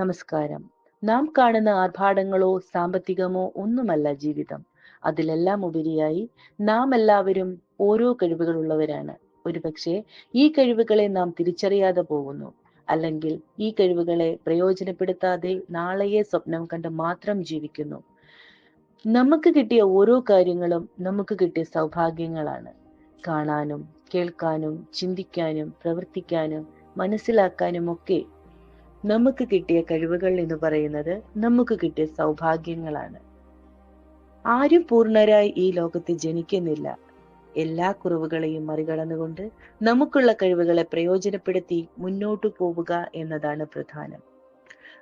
നമസ്കാരം. നാം കാണുന്ന ആർഭാടങ്ങളോ സാമ്പത്തികമോ ഒന്നുമല്ല ജീവിതം. അതിലെല്ലാം ഉപരിയായി നാം എല്ലാവരും ഓരോ കഴിവുകളുള്ളവരാണ്. ഒരുപക്ഷെ ഈ കഴിവുകളെ നാം തിരിച്ചറിയാതെ പോകുന്നു. അല്ലെങ്കിൽ ഈ കഴിവുകളെ പ്രയോജനപ്പെടുത്താതെ നാളെയെ സ്വപ്നം കണ്ട് മാത്രം ജീവിക്കുന്നു. നമുക്ക് കിട്ടിയ ഓരോ കാര്യങ്ങളും നമുക്ക് കിട്ടിയ സൗഭാഗ്യങ്ങളാണ്. കാണാനും കേൾക്കാനും ചിന്തിക്കാനും പ്രവർത്തിക്കാനും മനസ്സിലാക്കാനും ഒക്കെ നമുക്ക് കിട്ടിയ കഴിവുകൾ എന്ന് പറയുന്നത് നമുക്ക് കിട്ടിയ സൗഭാഗ്യങ്ങളാണ്. ആരും പൂർണരായി ഈ ലോകത്ത് ജനിക്കുന്നില്ല. എല്ലാ കുറവുകളെയും മറികടന്നുകൊണ്ട് നമുക്കുള്ള കഴിവുകളെ പ്രയോജനപ്പെടുത്തി മുന്നോട്ടു പോവുക എന്നതാണ് പ്രധാനം.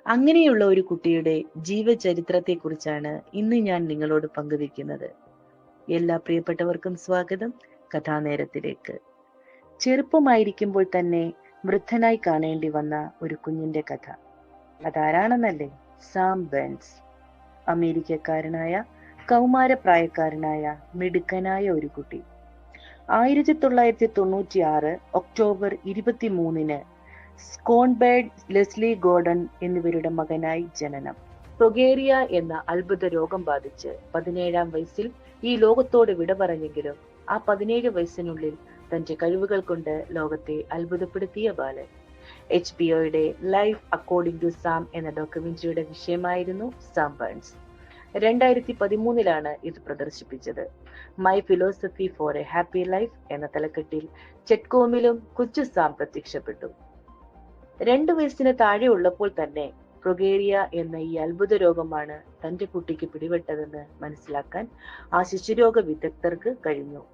അങ്ങനെയുള്ള ഒരു കുട്ടിയുടെ ജീവചരിത്രത്തെ കുറിച്ചാണ് ഇന്ന് ഞാൻ നിങ്ങളോട് പങ്കുവെക്കുന്നത് എല്ലാ പ്രിയപ്പെട്ടവർക്കും സ്വാഗതം കഥാനേരത്തിലേക്ക്. ചെറുപ്പമായിരിക്കുമ്പോൾ തന്നെ വൃദ്ധനായി കാണേണ്ടി വന്ന ഒരു കുഞ്ഞിന്റെ കഥ. അതാരാണെന്നല്ലേ? സാം ബെൻസ് അമേരിക്കക്കാരനായ കൗമാരപ്രായക്കാരനായ മിടുക്കനായ ഒരു കുട്ടി. ആയിരത്തി തൊള്ളായിരത്തി തൊണ്ണൂറ്റി ആറ് ഒക്ടോബർ ഇരുപത്തി മൂന്നിന് സ്കോൺബേഡ് ലെസ്ലി ഗോർഡൻ എന്നിവരുടെ മകനായി ജനനം. പ്രൊഗേറിയ എന്ന അത്ഭുത രോഗം ബാധിച്ച് പതിനേഴാം വയസ്സിൽ ഈ ലോകത്തോട് വിട പറഞ്ഞെങ്കിലും ആ പതിനേഴ് വയസ്സിനുള്ളിൽ തന്റെ കഴിവുകൾ കൊണ്ട് ലോകത്തെ അത്ഭുതപ്പെടുത്തിയ ബാലൻ. എച്ച് ബി ഒയുടെ ലൈഫ് അക്കോർഡിംഗ് ടു സാം എന്ന ഡോക്യുമെന്ററിയുടെ വിഷയമായിരുന്നു സാം ബേൺസ് രണ്ടായിരത്തി പതിമൂന്നിലാണ് ഇത് പ്രദർശിപ്പിച്ചത്. My philosophy for a happy life എന്ന തലക്കെട്ടിൽ ചെറ്റ്കോമിലും കൊച്ചു സാം പ്രത്യക്ഷപ്പെട്ടു. രണ്ടു വയസ്സിന് താഴെ ഉള്ളപ്പോൾ തന്നെ പ്രൊഗേറിയ എന്ന ഈ അത്ഭുത രോഗമാണ് തന്റെ കുട്ടിക്ക് പിടിപെട്ടതെന്ന് മനസ്സിലാക്കാൻ ആ ശിശുരോഗ വിദഗ്ധർക്ക് കഴിഞ്ഞു.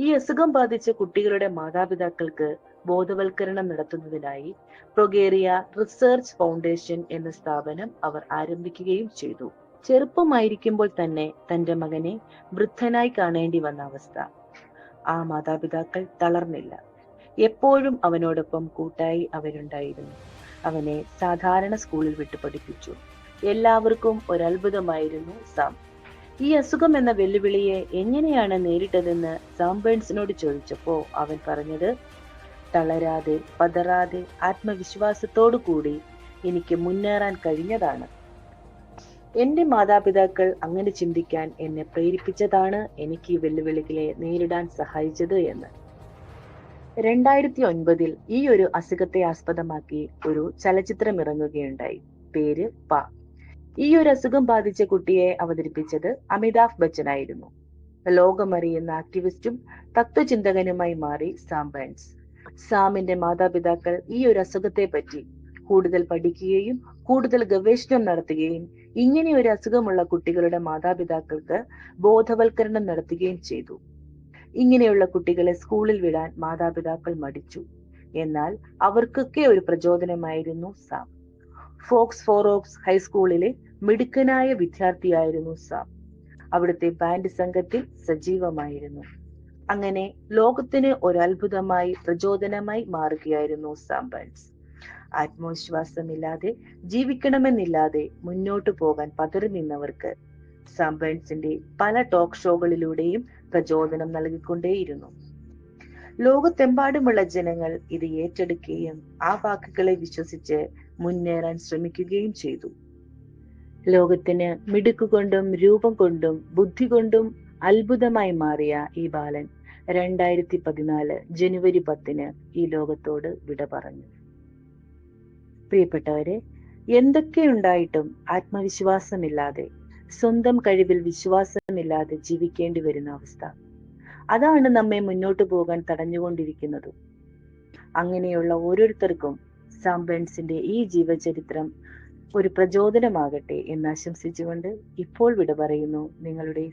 ഈ അസുഖം ബാധിച്ച കുട്ടികളുടെ മാതാപിതാക്കൾക്ക് ബോധവൽക്കരണം നടത്തുന്നതിനായി പ്രൊഗേറിയ റിസർച്ച് ഫൗണ്ടേഷൻ എന്ന സ്ഥാപനം അവർ ആരംഭിക്കുകയും ചെയ്തു. ചെറുപ്പമായിരിക്കുമ്പോൾ തന്നെ തന്റെ മകനെ വൃദ്ധനായി കാണേണ്ടി വന്ന അവസ്ഥ. ആ മാതാപിതാക്കൾ തളർന്നില്ല. എപ്പോഴും അവനോടൊപ്പം കൂട്ടായി അവരുണ്ടായിരുന്നു. അവനെ സാധാരണ സ്കൂളിൽ വിട്ടു പഠിപ്പിച്ചു. എല്ലാവർക്കും ഒരത്ഭുതമായിരുന്നു സാം. ഈ അസുഖം എന്ന വെല്ലുവിളിയെ എങ്ങനെയാണ് നേരിട്ടതെന്ന് സാംബേൺസിനോട് ചോദിച്ചപ്പോ അവൻ പറഞ്ഞത് തളരാതെ പതറാതെ ആത്മവിശ്വാസത്തോടു കൂടി എനിക്ക് മുന്നേറാൻ കഴിഞ്ഞതാണ്. എന്റെ മാതാപിതാക്കൾ അങ്ങനെ ചിന്തിക്കാൻ എന്നെ പ്രേരിപ്പിച്ചതാണ് എനിക്ക് ഈ വെല്ലുവിളികളെ നേരിടാൻ സഹായിച്ചത് എന്ന്. രണ്ടായിരത്തി ഒൻപതിൽ ഈ ഒരു അസുഖത്തെ ആസ്പദമാക്കി ഒരു ചലച്ചിത്രം ഇറങ്ങുകയുണ്ടായി പേര് പ. ഈ ഒരു അസുഖം ബാധിച്ച കുട്ടിയെ അവതരിപ്പിച്ചത് അമിതാഭ് ബച്ചൻ ആയിരുന്നു ലോകമറിയുന്ന ആക്ടിവിസ്റ്റും തത്വചിന്തകനുമായി മാറി സാം ബേൺസ്. സാമിന്റെ മാതാപിതാക്കൾ ഈ ഒരു അസുഖത്തെ പറ്റി കൂടുതൽ പഠിക്കുകയും കൂടുതൽ ഗവേഷണം നടത്തുകയും ഇങ്ങനെ ഒരു അസുഖമുള്ള കുട്ടികളുടെ മാതാപിതാക്കൾക്ക് ബോധവൽക്കരണം നടത്തുകയും ചെയ്തു. ഇങ്ങനെയുള്ള കുട്ടികളെ സ്കൂളിൽ വിടാൻ മാതാപിതാക്കൾ മടിച്ചു. എന്നാൽ അവർക്കൊക്കെ ഒരു പ്രചോദനമായിരുന്നു സാം. ഫോക്സ് ഫോറോക്സ് ഹൈസ്കൂളിലെ മിടുക്കനായ വിദ്യാർത്ഥിയായിരുന്നു സാം. അവിടുത്തെ ബാൻഡ് സംഘത്തിൽ സജീവമായിരുന്നു. അങ്ങനെ ലോകത്തിന് ഒരത്ഭുതമായി പ്രചോദനമായി മാറുകയായിരുന്നു സാം ബേൺസ് ആത്മവിശ്വാസമില്ലാതെ ജീവിക്കണമെന്നില്ലാതെ മുന്നോട്ടു പോകാൻ പതറി നിന്നവർക്ക് സാംബേൺസിന്റെ പല ടോക്ക് ഷോകളിലൂടെയും പ്രചോദനം നൽകിക്കൊണ്ടേയിരുന്നു. ലോകത്തെമ്പാടുമുള്ള ജനങ്ങൾ ഇത് ഏറ്റെടുക്കുകയും ആ വാക്കുകളെ വിശ്വസിച്ച് മുന്നേറാൻ ശ്രമിക്കുകയും ചെയ്തു. ലോകത്തിന് മിടുക്കുകൊണ്ടും രൂപം കൊണ്ടും ബുദ്ധി കൊണ്ടും അത്ഭുതമായി മാറിയ ഈ ബാലൻ രണ്ടായിരത്തി പതിനാല് ജനുവരി പത്തിന് ഈ ലോകത്തോട് വിട പറഞ്ഞു. പ്രിയപ്പെട്ടവരെ എന്തൊക്കെയുണ്ടായിട്ടും ആത്മവിശ്വാസമില്ലാതെ സ്വന്തം കഴിവിൽ വിശ്വാസമില്ലാതെ ജീവിക്കേണ്ടി വരുന്ന അവസ്ഥ. അതാണ് നമ്മെ മുന്നോട്ട് പോകാൻ തടഞ്ഞുകൊണ്ടിരിക്കുന്നത്. അങ്ങനെയുള്ള ഓരോരുത്തർക്കും സാംബേൺസിന്റെ ഈ ജീവചരിത്രം ഒരു പ്രചോദനമാകട്ടെ എന്ന് ആശംസിച്ചുകൊണ്ട് ഇപ്പോൾ വിട പറയുന്നു. നിങ്ങളുടെ